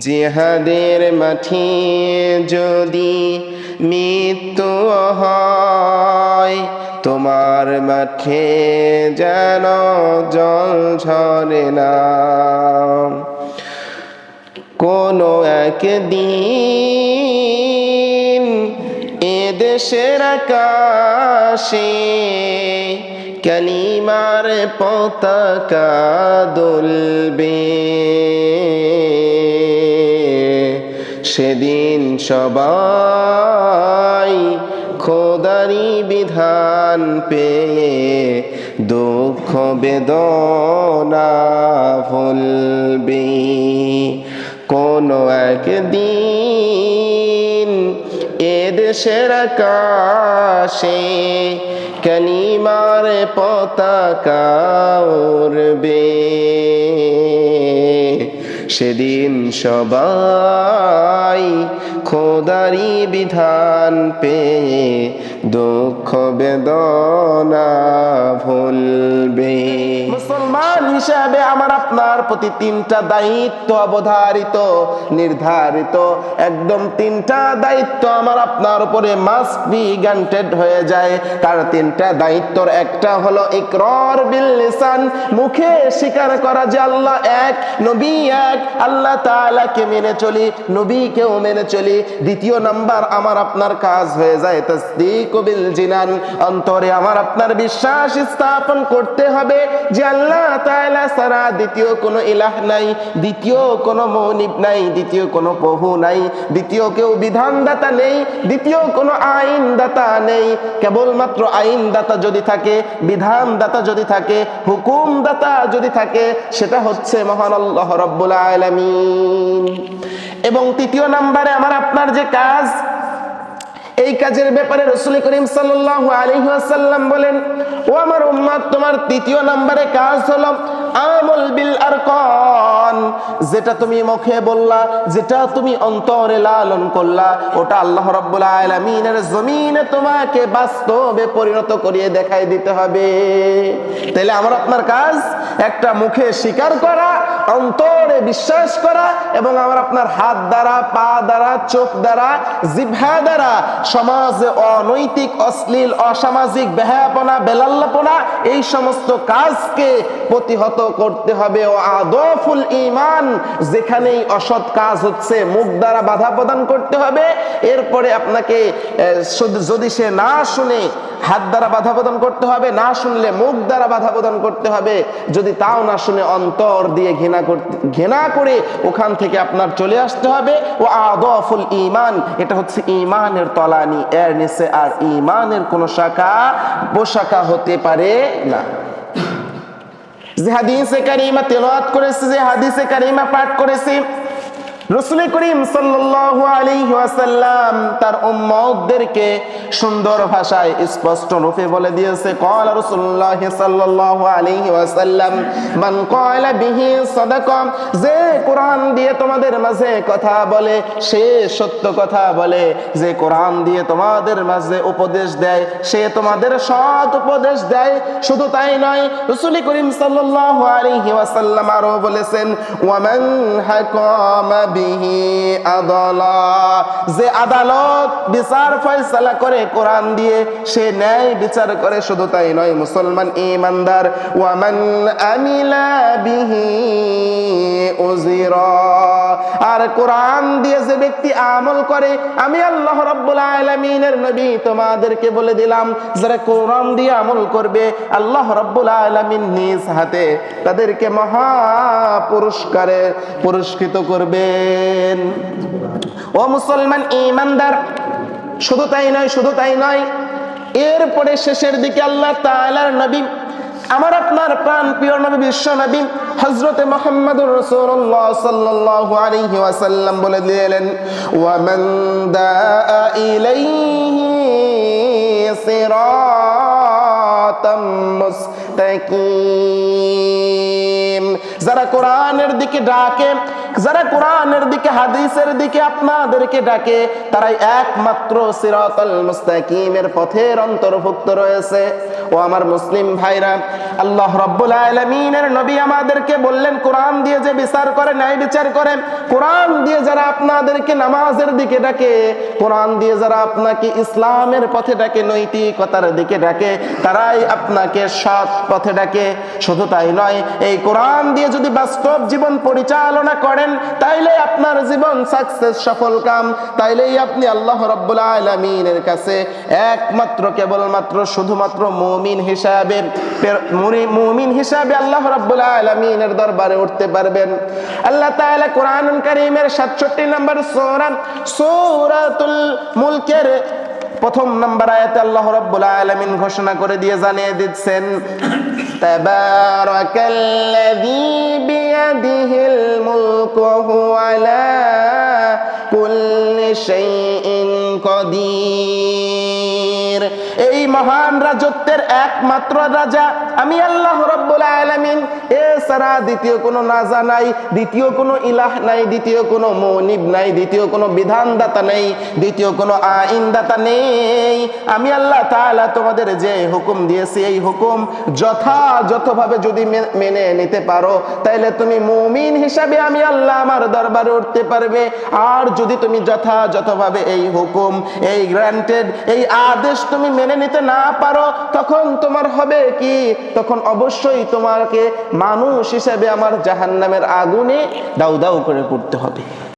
জিহাদের মাঠে যদি মৃত্যু হয়, তোমার মাঠে যেন জল ঝরে না। কোনো একদিন এ দেশের আকাশে কালিমার পতাকা দুলবে। সেদিন সবাই খোদারি বিধান পেয়ে দুঃখ বেদনা ভুলবে। কোনো একদিন এ দেশের আকাশে কালিমার পতাকা উড়বে। সেদিন সবাই খোদারি বিধান পেয়ে দুঃখ বেদনা ভুলবে। মুসলমান হিসাবে আমার আপনার প্রতি তিনটা দায়িত্ব অবধারিত, নির্ধারিত। একদম তিনটা দায়িত্ব আমার আপনার উপরে মাস্ট বি গ্যান্টেড হয়ে যায়। তার তিনটা দায়িত্বর একটা হলো ইকরার বিল মুখে স্বীকার করা যে আল্লাহ এক, নবী এক, আল্লাহ তাআলাকে মেনে চলি, নবীকেও মেনে চলি। দ্বিতীয় নাম্বার আমার আপনার কাজ হয়ে যায় তাসদিক বিল জিনান অন্তরে আমার আপনার বিশ্বাস স্থাপন করতে হবে যে আল্লাহ তাআলা ছাড়া দ্বিতীয় কোনো ইলাহ নাই, দ্বিতীয় কোনো মৌনিব নাই, দ্বিতীয় কোনো প্রভু নাই, দ্বিতীয় কেউ বিধানদাতা নেই, দ্বিতীয় কোনো আইনদাতা নেই। কেবলমাত্র আইনদাতা যদি থাকে, বিধানদাতা যদি থাকে, হুকুমদাতা যদি থাকে, সেটা হচ্ছে মহান আল্লাহ রব্বুল আলামিন। এবং তৃতীয় নাম্বারে আমার আপনার যে কাজ এই কাজের ব্যাপারে রসুল করিম সাল্লাল্লাহু আলাইহি ওয়াসাল্লাম বলেন, ও আমার উম্মাদ, তোমার তৃতীয় নম্বরে কাজ হলো আমল বিল আরকান। যেটা তুমি মুখে বললা, যেটা তুমি অন্তরে লালন করলা, ওটা আল্লাহ রাব্বুল জমিনে তোমাকে বাস্তবে পরিণত করিয়ে দেখাই দিতে হবে। তাহলে আমার আপনার কাজ, একটা মুখে স্বীকার করা অন্তরে বিশ্বাস করা এবং আমার আপনার হাত দ্বারা, পা দ্বারা, চোখ দ্বারা জিভা দ্বারা, সমাজে অনৈতিক, অশ্লীল, অসামাজিক বেহায়াপনা, বেলাল্লাপনা, এই সমস্ত কাজকে প্রতিহত করতে হবে। ও আদফুল ইমান যেখানেই অসৎ কাজ হচ্ছে, মুখ দ্বারা বাধা প্রদান করতে হবে। এরপরে আপনাকে যদি সে না শুনে হাত দ্বারা বাধা প্রদান করতে হবে, না শুনলে মুখ দ্বারা বাধা প্রদান করতে হবে। যদি তাও না শুনে অন্তর দিয়ে ঘৃণা করতে, ঘৃণা করে ওখান থেকে আপনার চলে আসতে হবে। ও আদফুল ইমান এটা হচ্ছে ইমানের তলানি। এর নিচে আর ইমানের কোন শাখা, পোশাখা হতে পারে না। যে হাদিসে কারিমা তেলাওয়াত করেছে, যে হাদিসে কারিমা পাঠ করেছে রসুল করিম সাল্লাহ আলী তার উম্মদেরকে সুন্দর ভাষায় স্পষ্ট রূপে বলে দিয়েছে, কল রসুল্লাহ সাল্লাহ আলী মান কয়লা বিহি সদাকম যে কোরআন দিয়ে তোমাদের মাঝে কথা বলে, সে সত্য কথা বলে। যে কোরআন দিয়ে তোমাদের মাঝে উপদেশ দেয়, সে তোমাদের সৎ উপদেশ দেয়। শুধু তাই নয়, রসুল করিম সাল্লাহ আলী ওয়াসাল্লাম আরও বলেছেন ওয়ামান হাকমা বিহি যে আদালত বিচার ফয়সালা করে কোরআন দিয়ে, সে ন্যায় বিচার করে, শুধু তাই নয়, মুসলমান ইমানদার ওয়ামান আমিলা বিহি আর কোরআন দিয়ে যে ব্যক্তি আমল করে, আমি আল্লাহ নবী তোমাদেরকে বলে দিলাম, যারা কোরআন দিয়ে আমল করবে, আল্লাহ রাব্বুল নিজ হাতে তাদেরকে মহা পুরস্কারে পুরস্কৃত করবেন ও মুসলমান ইমানদার শুধু তাই নয়, শুধু তাই নয়, এরপরে শেষের দিকে আল্লাহ তাআলার নবী, আমার আপনার প্রাণ প্রিয় নবী, বিশ্ব নবী, হযরতে মুহাম্মদুর রাসূলুল্লাহ সাল্লাল্লাহু আলাইহি ওয়াসাল্লাম বলে দিলেন ওয়া মান দাআ ইলাইহি সিরাতাম মুস্তাকিম। যারা কোরআনের দিকে ডাকে, যারা কোরআনের দিকে, হাদিসের দিকে আপনাদেরকে ডাকে, তারাই একমাত্র সিরাতাল মুস্তাকিমের পথের অন্তর্ভুক্ত রয়েছে। ও আমার মুসলিম ভাইরা, আল্লাহ রাব্বুল আলামিনের নবী আমাদেরকে বললেন, কোরআন দিয়ে যে বিচার করে, ন্যায় বিচার করে, কোরআন দিয়ে যারা আপনাদেরকে নামাজের দিকে ডাকে, কোরআন দিয়ে যারা আপনাকে ইসলামের পথে ডাকে, নৈতিকতার দিকে ডাকে, তারাই আপনাকে সৎ পথে ডাকে। শুধু তাই নয়, এই কোরআন দিয়ে যদি বাস্তব জীবন পরিচালনা করেন, তাইলে আপনার জীবন সাকসেস সফল কাম। তাইলেই আপনি আল্লাহ রাব্বুল আলামিনের কাছে একমাত্র, কেবলমাত্র, শুধুমাত্র মুমিন হিসাবে মুমিন হিসাবে আল্লাহ রাব্বুল আলামিনের দরবারে উঠতে পারবেন। আল্লাহ তাআলা কোরআনুল কারীমের 67 নম্বর সূরা, সূরাতুল মুলকের প্রথম নাম্বার আয়াতে আল্লাহ রাব্বুল আলামিন ঘোষণা করে দিয়ে জানিয়ে দিচ্ছেন, তাবারাকাল্লাযী আলা কুল্লি শাইইন কাদির এই মহান রাজত্বের একমাত্র রাজা। আমি আল্লাহ রাব্বুল আলামিন। এছাড়া দ্বিতীয় কোনো নাজা নাই, দ্বিতীয় কোনো ইলাহ নাই, দ্বিতীয় কোনো মনিব নাই, দ্বিতীয় কোনো বিধানদাতা নেই, দ্বিতীয় কোনো আইনদাতা নেই। আমি আল্লাহ তাআলা তোমাদের যে হুকুম দিয়েছি, এই হুকুম যথাযথভাবে যদি মেনে নিতে পারো তাহলে তুমি মুমিন হিসাবে আমি আল্লাহ আমার দরবারে উঠতে পারবে। আর যদি তুমি যথাযথভাবে এই হুকুম, এই গ্রান্টেড এই আদেশ তুমি মেনে নিতে না পারো, তখন তোমার হবে কি? তখন অবশ্যই তোমাকে মানুষ হিসেবে আমার জাহান্নামের আগুনে দাউ দাউ করে পড়তে হবে।